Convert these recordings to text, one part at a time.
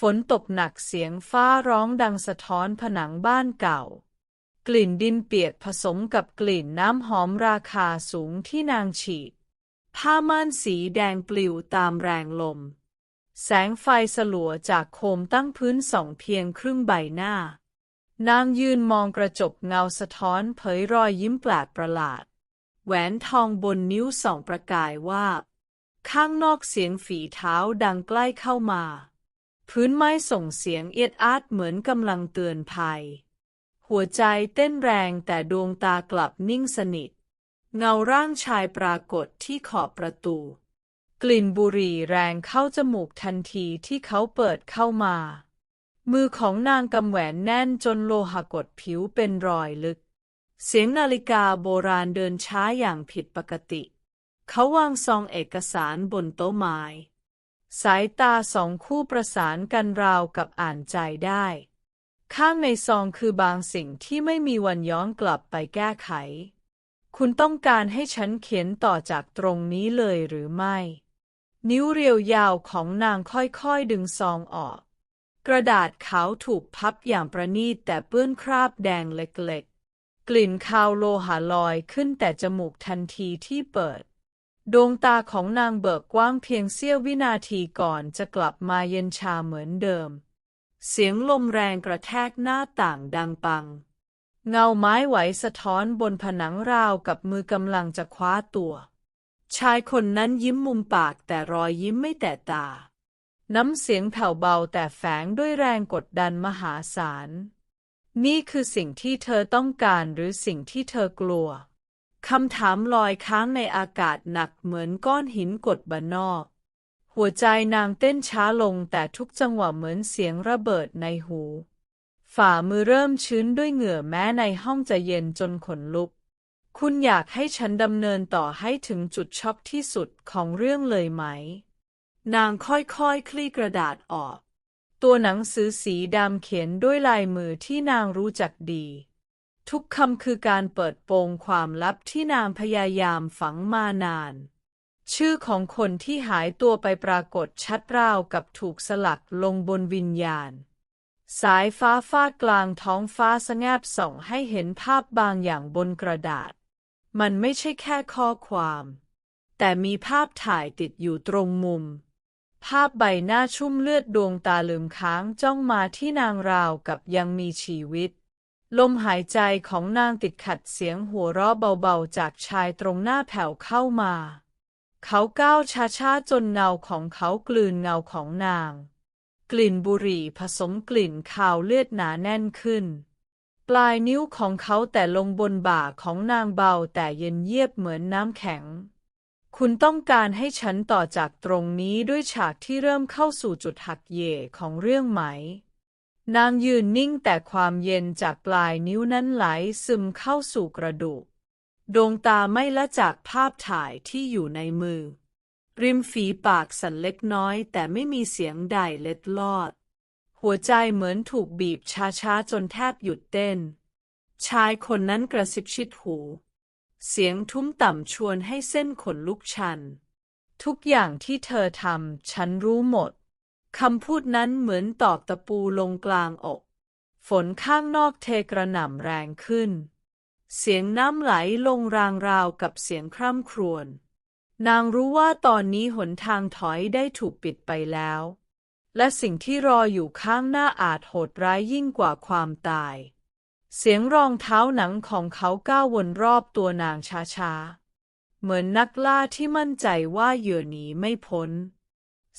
ฝนตกหนักเสียงฟ้าร้องดังสะท้อนผนังบ้านเก่า กลิ่นดินเปียกผสมกับกลิ่นน้ำหอมราคาสูงที่นางฉีด ผ้าม่านสีแดงปลิวตามแรงลม แสงไฟสลัวจากโคมตั้งพื้นส่องเพียงครึ่งใบหน้านางยืนมองกระจกเงาสะท้อนเผยรอยยิ้มแปลกประหลาด แหวนทองบนนิ้วส่องประกายว่า ข้างนอกเสียงฝีเท้าดังใกล้เข้ามา พื้นไม้ส่งเสียงเอียดอาร์ตเหมือนกำลังเตือนภัย หัวใจเต้นแรงแต่ดวงตากลับนิ่งสนิท เงาร่างชายปรากฏที่ขอบประตู กลิ่นบุหรี่แรงเข้าจมูกทันทีที่เขาเปิดเข้ามา มือของนางกำแหวนแน่นจนโลหะกดผิวเป็นรอยลึก เสียงนาฬิกาโบราณเดินช้าอย่างผิดปกติ เขาวางซองเอกสารบนโต๊ะไม้ สายตาสองคู่ประสานกันราวกับอ่านใจได้ ข้างในซองคือบางสิ่งที่ไม่มีวันย้อนกลับไปแก้ไข คุณต้องการให้ฉันเขียนต่อจากตรงนี้เลยหรือไม่ นิ้วเรียวยาวของนางค่อยๆดึงซองออก กระดาษขาวถูกพับอย่างประณีตแต่เปื้อนคราบแดงเล็กๆ กลิ่นคาวโลหะลอยขึ้นแต่จมูกทันทีที่เปิด ดวงตาของนางเบิกกว้างเพียงเสี้ยววินาทีก่อนจะกลับมาเย็นชาเหมือนเดิม เสียงลมแรงกระแทกหน้าต่างดังปัง เงาไม้ไหวสะท้อนบนผนังราวกับมือกำลังจะคว้าตัว ชายคนนั้นยิ้มมุมปากแต่รอยยิ้มไม่แต่ตา น้ำเสียงแผ่วเบาแต่แฝงด้วยแรงกดดันมหาศาล นี่คือสิ่งที่เธอต้องการหรือสิ่งที่เธอกลัว คำถามลอยค้างในอากาศหนักเหมือนก้อนหินกดบนอก หัวใจนางเต้นช้าลงแต่ทุกจังหวะเหมือนเสียงระเบิดในหู ฝ่ามือเริ่มชื้นด้วยเหงื่อแม้ในห้องจะเย็นจนขนลุก คุณอยากให้ฉันดำเนินต่อให้ถึงจุดช็อกที่สุดของเรื่องเลยไหม นางค่อยๆคคลี่กระดาษออก ตัวหนังสือสีดำเขียนด้วยลายมือที่นางรู้จักดี ทุกคำคือการเปิดโปงความลับที่นางพยายามฝังมานาน ชื่อของคนที่หายตัวไปปรากฏชัดราวกับถูกสลักลงบนวิญญาณ สายฟ้าฟาดกลางท้องฟ้าสงบส่องให้เห็นภาพบางอย่างบนกระดาษ มันไม่ใช่แค่ข้อความ แต่มีภาพถ่ายติดอยู่ตรงมุม ภาพใบหน้าชุ่มเลือดดวงตาลืมค้างจ้องมาที่นางราวกับยังมีชีวิต ลมหายใจของนางติดขัดเสียงหัวเราะเบาๆจากชายตรงหน้าแผ่วเข้ามา เขาก้าวช้าๆจนเงาของเขากลืนเงาของนาง กลิ่นบุหรี่ผสมกลิ่นคาวเลือดหนาแน่นขึ้น ปลายนิ้วของเขาแต่ลงบนบ่าของนางเบาแต่เย็นเยียบเหมือนน้ำแข็ง คุณต้องการให้ฉันต่อจากตรงนี้ด้วยฉากที่เริ่มเข้าสู่จุดหักเหของเรื่องไหม นางยืนนิ่งแต่ความเย็นจากปลายนิ้วนั้นไหลซึมเข้าสู่กระดูก ดวงตาไม่ละจากภาพถ่ายที่อยู่ในมือ ริมฝีปากสั่นเล็กน้อยแต่ไม่มีเสียงใดเล็ดลอด หัวใจเหมือนถูกบีบช้าๆจนแทบหยุดเต้น ชายคนนั้นกระซิบชิดหู เสียงทุ้มต่ำชวนให้เส้นขนลุกชัน ทุกอย่างที่เธอทำฉันรู้หมด คำพูดนั้นเหมือนตอกตะปูลงกลางอก ฝนข้างนอกเทกระหน่ำแรงขึ้น เสียงน้ำไหลลงรางราวกับเสียงคร่ำครวญ นางรู้ว่าตอนนี้หนทางถอยได้ถูกปิดไปแล้ว และสิ่งที่รออยู่ข้างหน้าอาจโหดร้ายยิ่งกว่าความตาย เสียงรองเท้าหนังของเขาก้าววนรอบตัวนางช้าๆ เหมือนนักล่าที่มั่นใจว่าเหยื่อหนีไม่พ้น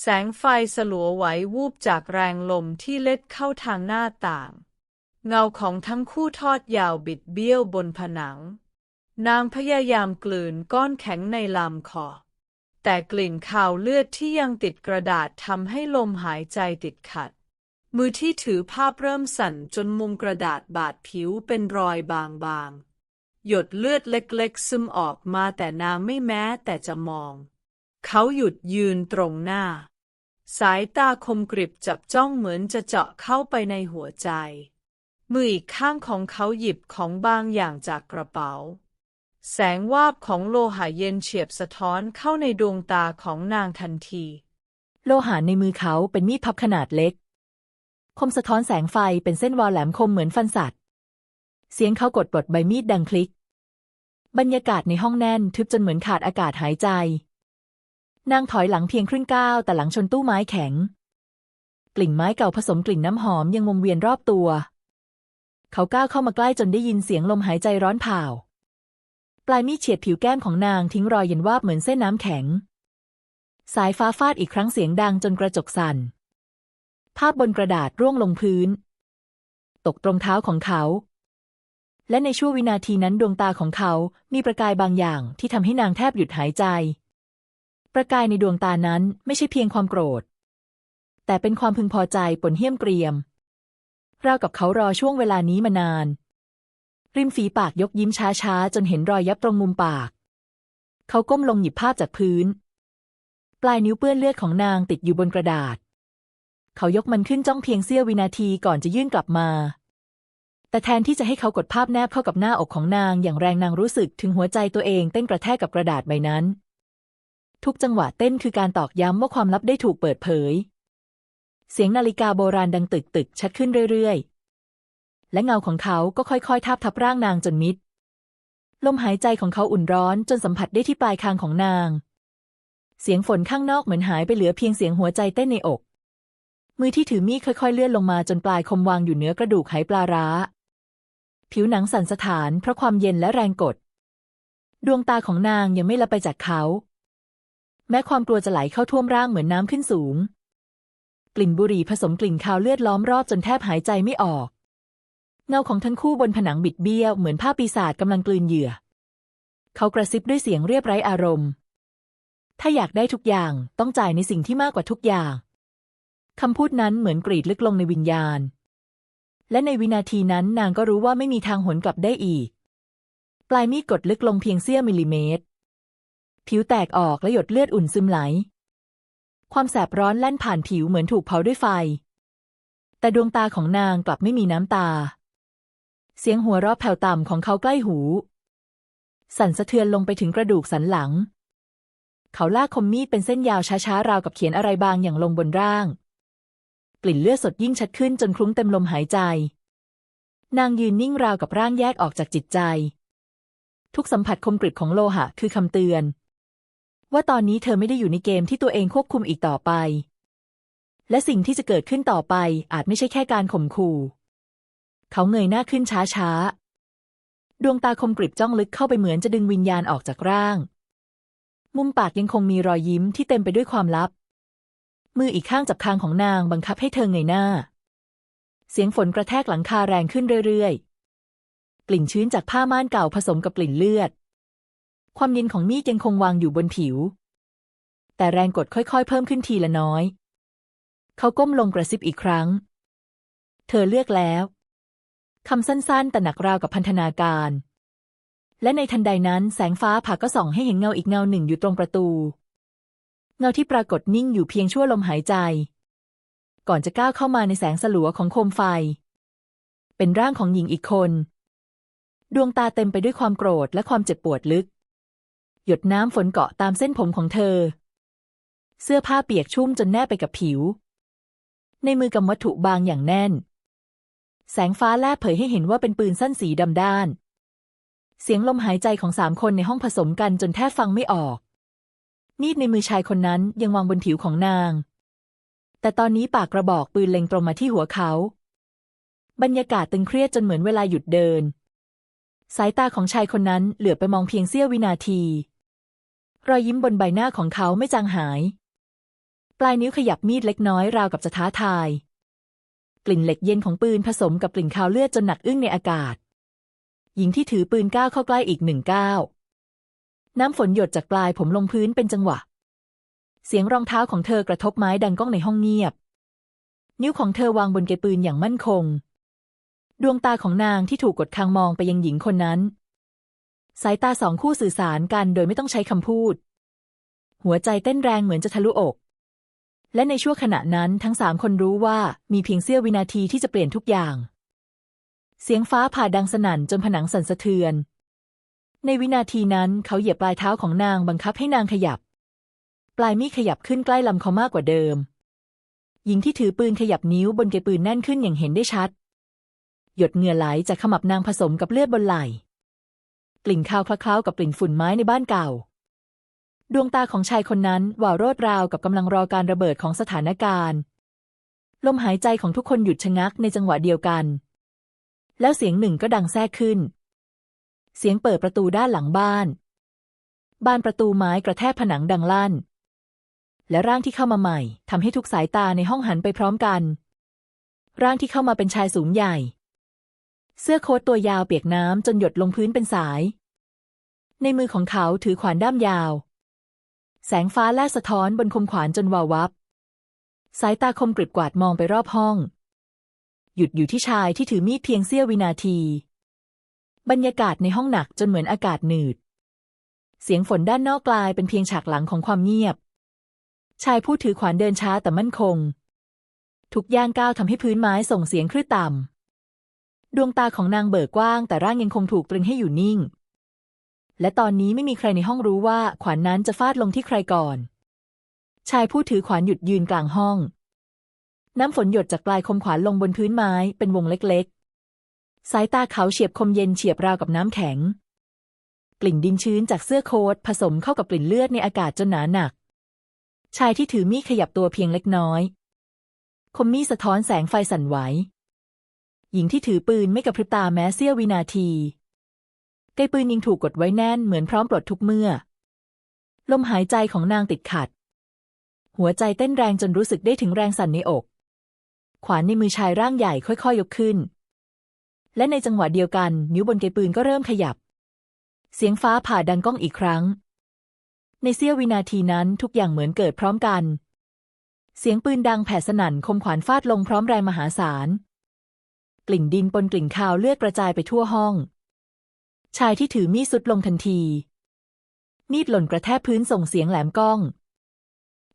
แสงไฟสลัวไหววูบจากแรงลมที่เล็ดเข้าทางหน้าต่าง เงาของทั้งคู่ทอดยาวบิดเบี้ยวบนผนัง นางพยายามกลืนก้อนแข็งในลำคอ แต่กลิ่นคาวเลือดที่ยังติดกระดาษทำให้ลมหายใจติดขัด มือที่ถือภาพเริ่มสั่นจนมุมกระดาษบาดผิวเป็นรอยบางๆ หยดเลือดเล็กๆซึมออกมาแต่นางไม่แม้แต่จะมอง เขาหยุดยืนตรงหน้า สายตาคมกริบจับจ้องเหมือนจะเจาะเข้าไปในหัวใจ มืออีกข้างของเขาหยิบของบางอย่างจากกระเป๋า แสงวาบของโลหะเย็นเฉียบสะท้อนเข้าในดวงตาของนางทันที โลหะในมือเขาเป็นมีดพับขนาดเล็ก คมสะท้อนแสงไฟเป็นเส้นวาวแหลมคมเหมือนฟันสัตว์ เสียงเขากดปลดใบมีดดังคลิก บรรยากาศในห้องแน่นทึบจนเหมือนขาดอากาศหายใจ นางถอยหลังเพียงครึ่งก้าวแต่หลังชนตู้ไม้แข็ง กลิ่นไม้เก่าผสมกลิ่นน้ำหอมยังวงเวียนรอบตัว เขาก้าวเข้ามาใกล้จนได้ยินเสียงลมหายใจร้อนเผาปลายมีดเฉียดผิวแก้มของนางทิ้งรอยเย็นวาบเหมือนเส้นน้ำแข็ง สายฟ้าฟาดอีกครั้งเสียงดังจนกระจกสั่น ภาพบนกระดาษร่วงลงพื้น ตกตรงเท้าของเขา และในช่วงวินาทีนั้นดวงตาของเขามีประกายบางอย่างที่ทำให้นางแทบหยุดหายใจ ประกายในดวงตานั้นไม่ใช่เพียงความโกรธ แต่เป็นความพึงพอใจปนเหี้ยมเกรียมราวกับเขารอช่วงเวลานี้มานาน ริมฝีปากยกยิ้มช้าๆ จนเห็นรอยยับตรงมุมปาก เขาก้มลงหยิบภาพจากพื้น ปลายนิ้วเปื้อนเลือดของนางติดอยู่บนกระดาษ เขายกมันขึ้นจ้องเพียงเสี้ยววินาทีก่อนจะยื่นกลับมา แต่แทนที่จะให้เขากดภาพแนบเข้ากับหน้าอกของนางอย่างแรงนางรู้สึกถึงหัวใจตัวเองเต้นกระแทกกับกระดาษใบนั้น ทุกจังหวะเต้นคือการตอกย้ำว่าความลับได้ถูกเปิดเผย เสียงนาฬิกาโบราณดังตึกตึกชัดขึ้นเรื่อยๆ และเงาของเขาก็ค่อยๆทาบทับร่างนางจนมิด ลมหายใจของเขาอุ่นร้อนจนสัมผัสได้ที่ปลายคางของนาง เสียงฝนข้างนอกเหมือนหายไปเหลือเพียงเสียงหัวใจเต้นในอก มือที่ถือมีดค่อยๆ เลื่อนลงมาจนปลายคมวางอยู่เหนือกระดูกไหปลาร้า ผิวหนังสั่นสะท้านเพราะความเย็นและแรงกด ดวงตาของนางยังไม่ละไปจากเขา แม้ความกลัวจะไหลเข้าท่วมร่างเหมือนน้ำขึ้นสูง กลิ่นบุหรี่ผสมกลิ่นคาวเลือดล้อมรอบจนแทบหายใจไม่ออก เงาของทั้งคู่บนผนังบิดเบี้ยวเหมือนภาพปีศาจกำลังกลืนเหยื่อ เขากระซิบด้วยเสียงเรียบไร้อารมณ์ ถ้าอยากได้ทุกอย่างต้องจ่ายในสิ่งที่มากกว่าทุกอย่างคำพูดนั้นเหมือนกรีดลึกลงในวิญญาณ และในวินาทีนั้นนางก็รู้ว่าไม่มีทางหวนกลับได้อีก ปลายมีดกดลึกลงเพียงเสี้ยวมิลลิเมตร ผิวแตกออกและหยดเลือดอุ่นซึมไหล ความแสบร้อนแล่นผ่านผิวเหมือนถูกเผาด้วยไฟ แต่ดวงตาของนางกลับไม่มีน้ำตา เสียงหัวเราะแผ่วต่ำของเขาใกล้หู สั่นสะเทือนลงไปถึงกระดูกสันหลัง เขาลากคมมีดเป็นเส้นยาวช้าๆราวกับเขียนอะไรบางอย่างลงบนร่าง กลิ่นเลือดสดยิ่งชัดขึ้นจนคลุ้งเต็มลมหายใจ นางยืนนิ่งราวกับร่างแยกออกจากจิตใจ ทุกสัมผัสคมกริบของโลหะคือคำเตือน ว่าตอนนี้เธอไม่ได้อยู่ในเกมที่ตัวเองควบคุมอีกต่อไป และสิ่งที่จะเกิดขึ้นต่อไปอาจไม่ใช่แค่การข่มขู่เขาเงยหน้าขึ้นช้าๆ ดวงตาคมกริบจ้องลึกเข้าไปเหมือนจะดึงวิญญาณออกจากร่าง มุมปากยังคงมีรอยยิ้มที่เต็มไปด้วยความลับ มืออีกข้างจับคางของนางบังคับให้เธอเงยหน้า เสียงฝนกระแทกหลังคาแรงขึ้นเรื่อยๆ กลิ่นชื้นจากผ้าม่านเก่าผสมกับกลิ่นเลือด ความเย็นของมีดยังคงวางอยู่บนผิว แต่แรงกดค่อยๆ เพิ่มขึ้นทีละน้อย เขาก้มลงกระซิบอีกครั้ง เธอเลือกแล้วคำสั้นๆ แต่หนักราวกับพันธนาการ และในทันใดนั้นแสงฟ้าผ่าก็ส่องให้เห็นเงาอีกเงาหนึ่งอยู่ตรงประตู เงาที่ปรากฏนิ่งอยู่เพียงชั่วลมหายใจ ก่อนจะก้าวเข้ามาในแสงสลัวของโคมไฟ เป็นร่างของหญิงอีกคน ดวงตาเต็มไปด้วยความโกรธและความเจ็บปวดลึก หยดน้ำฝนเกาะตามเส้นผมของเธอ เสื้อผ้าเปียกชุ่มจนแนบไปกับผิว ในมือกำวัตถุบางอย่างแน่น แสงฟ้าแลบเผยให้เห็นว่าเป็นปืนสั้นสีดำด้าน เสียงลมหายใจของสามคนในห้องผสมกันจนแทบฟังไม่ออก มีดในมือชายคนนั้นยังวางบนผิวของนาง แต่ตอนนี้ปากกระบอกปืนเล็งตรงมาที่หัวเขา บรรยากาศตึงเครียดจนเหมือนเวลาหยุดเดินสายตาของชายคนนั้นเหลือไปมองเพียงเสี้ยววินาที รอยยิ้มบนใบหน้าของเขาไม่จางหาย ปลายนิ้วขยับมีดเล็กน้อยราวกับจะท้าทาย กลิ่นเหล็กเย็นของปืนผสมกับกลิ่นคาวเลือดจนหนักอึ้งในอากาศ หญิงที่ถือปืนก้าวเข้าใกล้อีกหนึ่งก้าวน้ำฝนหยดจากปลายผมลงพื้นเป็นจังหวะ เสียงรองเท้าของเธอกระทบไม้ดังก้องในห้องเงียบ นิ้วของเธอวางบนเกปืนอย่างมั่นคง ดวงตาของนางที่ถูกกดคางมองไปยังหญิงคนนั้น สายตาสองคู่สื่อสารกันโดยไม่ต้องใช้คำพูด หัวใจเต้นแรงเหมือนจะทะลุอก และในช่วงขณะนั้นทั้งสามคนรู้ว่ามีเพียงเสี้ยววินาทีที่จะเปลี่ยนทุกอย่าง เสียงฟ้าผ่าดังสนั่นจนผนังสั่นสะเทือน ในวินาทีนั้นเขาเหยียบปลายเท้าของนางบังคับให้นางขยับ ปลายมีดขยับขึ้นใกล้ลำเขามากกว่าเดิม หญิงที่ถือปืนขยับนิ้วบนเกปืนแน่นขึ้นอย่างเห็นได้ชัด หยดเหงื่อไหลจากขมับนางผสมกับเลือดบนไหล่ กลิ่นคาวคล้าๆกับกลิ่นฝุ่นไม้ในบ้านเก่า ดวงตาของชายคนนั้นว่าโรดราวกับกำลังรอการระเบิดของสถานการณ์ ลมหายใจของทุกคนหยุดชะงักในจังหวะเดียวกัน แล้วเสียงหนึ่งก็ดังแทรกขึ้น เสียงเปิดประตูด้านหลังบ้าน บานประตูไม้กระแทกผนังดังลั่น และร่างที่เข้ามาใหม่ทำให้ทุกสายตาในห้องหันไปพร้อมกัน ร่างที่เข้ามาเป็นชายสูงใหญ่ เสื้อโค้ทตัวยาวเปียกน้ำจนหยดลงพื้นเป็นสาย ในมือของเขาถือขวานด้ามยาว แสงฟ้าแลสะท้อนบนคมขวานจนวาววับ สายตาคมกริบกวาดมองไปรอบห้อง หยุดอยู่ที่ชายที่ถือมีดเพียงเสี้ยววินาที บรรยากาศในห้องหนักจนเหมือนอากาศหนืด เสียงฝนด้านนอกกลายเป็นเพียงฉากหลังของความเงียบ ชายผู้ถือขวานเดินช้าแต่มั่นคง ทุกย่างก้าวทำให้พื้นไม้ส่งเสียงคลื่นต่ำ ดวงตาของนางเบิกกว้าง แต่ร่างยังคงถูกตรึงให้อยู่นิ่ง และตอนนี้ไม่มีใครในห้องรู้ว่าขวานนั้นจะฟาดลงที่ใครก่อน ชายผู้ถือขวานหยุดยืนกลางห้อง น้ำฝนหยดจากปลายคมขวานลงบนพื้นไม้เป็นวงเล็กๆ สายตาเขาเฉียบคมเย็นเฉียบราวกับน้ำแข็ง กลิ่นดินชื้นจากเสื้อโค้ทผสมเข้ากับกลิ่นเลือดในอากาศจนหนาหนัก ชายที่ถือมีดขยับตัวเพียงเล็กน้อย คมมีดสะท้อนแสงไฟสั่นไหว หญิงที่ถือปืนไม่กระพริบตาแม้เสี้ยววินาทีไกปืนยิงถูกกดไว้แน่นเหมือนพร้อมปลดทุกเมื่อ ลมหายใจของนางติดขัด หัวใจเต้นแรงจนรู้สึกได้ถึงแรงสั่นในอก ขวานในมือชายร่างใหญ่ค่อยๆยกขึ้น และในจังหวะเดียวกัน นิ้วบนไกปืนก็เริ่มขยับ เสียงฟ้าผ่าดังก้องอีกครั้ง ในเสี้ยววินาทีนั้นทุกอย่างเหมือนเกิดพร้อมกัน เสียงปืนดังแผ่สนั่นคมขวานฟาดลงพร้อมแรงมหาศาล กลิ่นดินปนกลิ่นคาวเลือดกระจายไปทั่วห้อง ชายที่ถือมีดสุดลงทันที มีดหล่นกระแทกพื้นส่งเสียงแหลมก้อง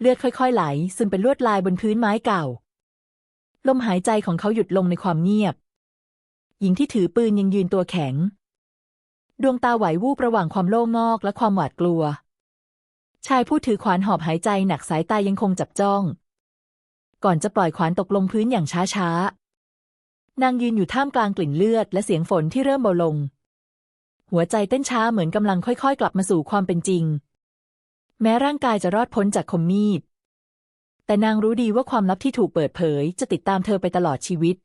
เลือดค่อยๆไหล ซึมเป็นลวดลายบนพื้นไม้เก่า ลมหายใจของเขาหยุดลงในความเงียบ หญิงที่ถือปืนยังยืนตัวแข็ง ดวงตาไหววูบระหว่างความโล่งงอกและความหวาดกลัว ชายผู้ถือขวานหอบหายใจหนักสายตายังคงจับจ้อง ก่อนจะปล่อยขวานตกลงพื้นอย่างช้าๆ นางยืนอยู่ท่ามกลางกลิ่นเลือด และเสียงฝนที่เริ่มเบาลง หัวใจเต้นช้าเหมือนกำลังค่อยๆ กลับมาสู่ความเป็นจริง แม้ร่างกายจะรอดพ้นจากคมมีด แต่นางรู้ดีว่าความลับที่ถูกเปิดเผย จะติดตามเธอไปตลอดชีวิต